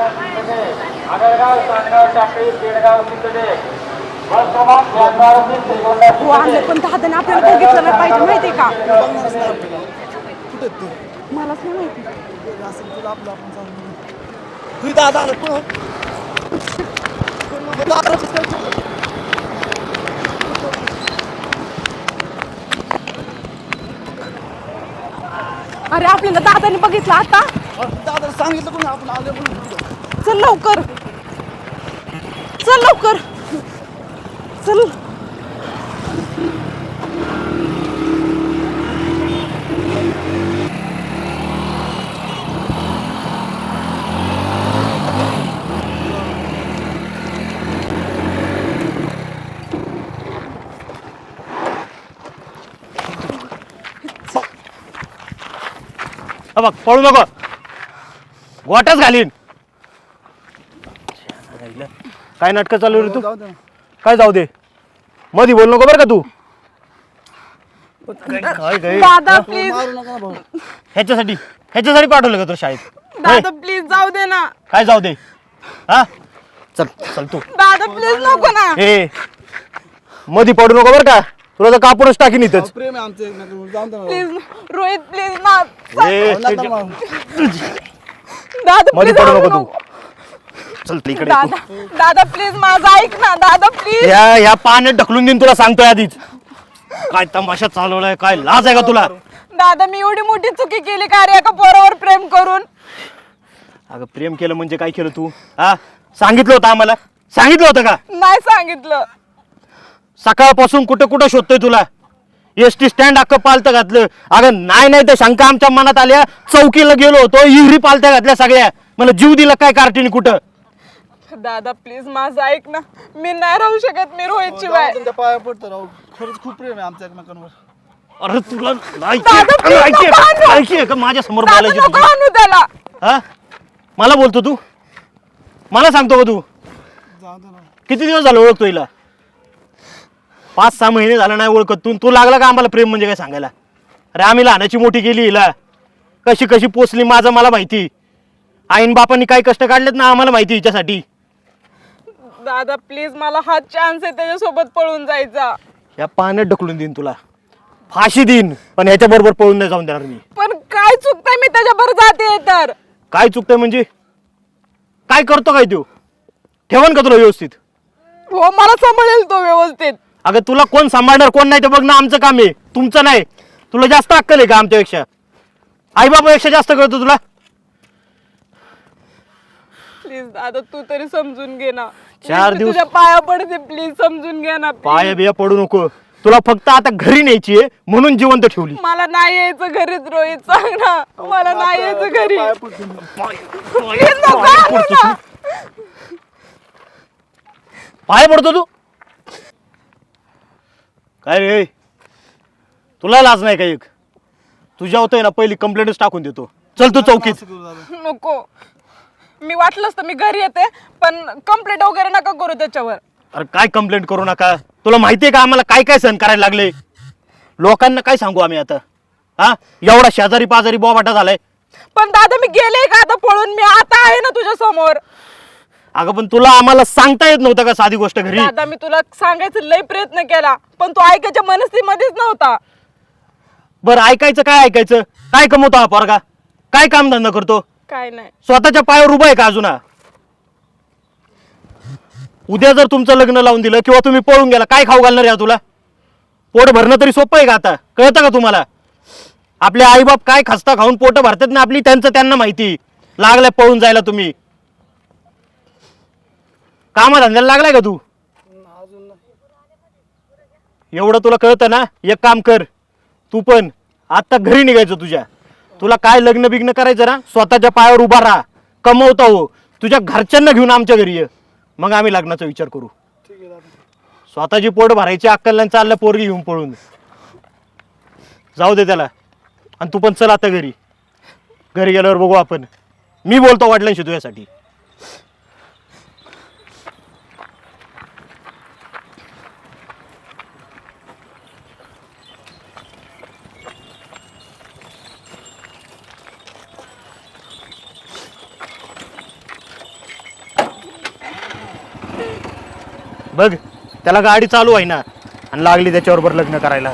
आगळगाव चांदगाव टाकळी पेडगाव सिद्धले बस क्रमांक श्रीगोंदा हो आणलं पण दादाने आपल्याला बघितलं नाही पाहिजे माहितीये का? कुठे मलाच नाही माहिती. ते तुला आपलं आपण सांगू दादा आलं दादा अरे आपल्याला दादाने बघितलं आता? दादा सांगितलं कोणी आपण आलं म्हणून. चल लवकर. चल लवकर. चल. बघ पळू नको. गोटच घालीन. काय नाटकं चालू रे तू? जाऊ दे. ना. काय जाऊ दे? मधी बोल नको बरं का तू? काय काय दादा प्लीज मारू नका ना भाऊ. ह्याच्यासाठी ह्याच्यासाठी पाठवलं का तू शाळेत? होय? दादा प्लीज जाऊ दे ना. काय जाऊ दे? हा? चल चल तू. दादा प्लीज नको ना. ए मधी पडू नको बरं का? तुला तर कापूरच टाकीन इथंच. प्रेम आहे आमचं एकमेकांवर जाऊन दे ना भाऊ. प्लीज रोहित प्लीज ना. ए, नका. दादा मध्ये प्लीज पडू जाऊ नको तू. चल इकडे ये दादा दादा प्लीज माझं ऐक ना दादा. प्लीज या या पाण्यात ढकलून देईन तुला सांगतोय आधीच. काय तमाशा चालवलाय काय लाज आहे का तुला? दादा मी एवढी मोठी चुकी केली का रे? एका पोरावर प्रेम करून. अगं प्रेम केलं म्हणजे काय केलं तू? हा? सांगितलं होतं आम्हाला? सांगितलं होतं का? नाही सांगितलं. सकाळपासून कुठं कुठं शोधतोय तुला? एस टी स्टँड अख्खं पालतं घातलं. अगं नाही नाही तर शंका आमच्या मनात आल्या. चौकीला गेलो होतो इहरी पालत्या घातल्या सगळ्या. मला जीव दिला काय कार्टीने कुठं? दादा प्लीज माझं ऐक ना. मी नाही राहू शकत मी रोहित शिवाय. पाया पडतो राव. खरंच खूप प्रेम आहे आमच्या एकमेकांवर. अरे तुला दादा, please लायकी नको आणू. आहे का माझ्यासमोर दादा बोलायची नको तुझी? आणू त्याला. हा? मला बोलतो तू? मला सांगतो का तू? जाऊ दे ना किती दिवस झालं ओळखतो हिला? पाच सहा महिने झालं नाही ओळखत तू. तू लागला का आम्हाला प्रेम म्हणजे काय सांगायला? अरे आम्ही लहानाची मोठी केली हिला. कशी कशी पोचली माझं मला माहिती. आईन बापांनी काय कष्ट काढलेत ना आम्हाला माहिती हिच्यासाठी. दादा प्लीज मला हा चान्स आहे त्याच्यासोबत पळून जायचा. या पाण्यात ढकलून देईन तुला. फाशी देईन पण ह्याच्या बरोबर पळून नाही जाऊन देणार मी. पण काय चुकतंय मी त्याच्याबरोबर जाते तर? काय चुकतंय म्हणजे? काय करतो काय तू? ठेवन का तुला व्यवस्थित? हो मला सांभाळेल तो व्यवस्थित. अगं तुला कोण सांभाळणार कोण नाही ते बघणं आमचं काम आहे. तुमचं नाही. तुला जास्त अक्कल आहे का आमच्यापेक्षा? आई बाबापेक्षा जास्त कळतो तुला? प्लीज दादा तू तरी समजून घे ना. चार दिवस- तुझ्या पाया पडते प्लीज समजून घे ना please. पाया बिया पडू नको. तुला फक्त आता घरी न्यायची आहे म्हणून जिवंत ठेवली. मला नाही यायचं घरीच रोहित सांग ना. मला नाही यायचं घरी. पाया पडतो मी. Please, नको आणू ना. पाय पडतो तू. काय रे? तुला लाज नाही का एक? तुझ्या होतंय ना पहिली कंप्लेंटच टाकून देतो. चल तू चौकीत. नको. मी वाटलंच तर मी घरी येते पण कंप्लेंट वगैरे नका करू त्याच्यावर. अरे काय कंप्लेंट करू नका? तुला माहितीये का आम्हाला काय काय सहन करायला लागले? लोकांना काय सांगू आम्ही आता? हा? एवढा शेजारी पाजारी बोबाटा झालाय. पण दादा मी गेले का आता पळून? मी आता आहे ना तुझ्या समोर. अगं पण तुला आम्हाला सांगता येत नव्हतं का साधी गोष्ट घरी? दादा मी तुला सांगायचा लय प्रयत्न केला पण तू ऐकायच्या मनस्थितीमध्येच नव्हता. बरं ऐकायचं काय ऐकायचं? काय कमवतो हा पोरगा? काय कामधंदा करतो? काय नाही. स्वतःच्या पायावर उभा आहे का अजून? हा? उद्या जर तुमचं लग्न लावून दिलं किंवा तुम्ही पळून गेला काय खाऊ घालणार या तुला? पोट भरणं तरी सोपं आहे का आता? कळतं का तुम्हाला? आपले आईबाप काय खस्ता खाऊन पोट भरतात ना आपली? त्यांचं त्यांना माहिती. लागलाय पळून जायला तुम्ही. कामाधंद्याला लागलाय का तू? एवढं तुला कळतं ना? एक काम कर. तू पण. आता घरी निघायचं तुझ्या. तुला काय लग्न बिग्न करायचं ना स्वतःच्या पायावर उभा राहा. कमवता हो. तुझ्या घरच्यांना घेऊन आमच्या घरी ये. मग आम्ही लग्नाचा विचार करू. ठीक आहे दादा स्वतःची पोट भरायची अक्कल नाही चाललं पोरगी घेऊन पळून. जाऊ दे त्याला. आणि तू पण चल आता घरी. घरी गेल्यावर बघू आपण. मी बोलतो वाटल्यांशी तुझ्यासाठी. बघ त्याला गाडी चालू आहे ना. आणि लागली त्याच्याबरोबर लग्न करायला.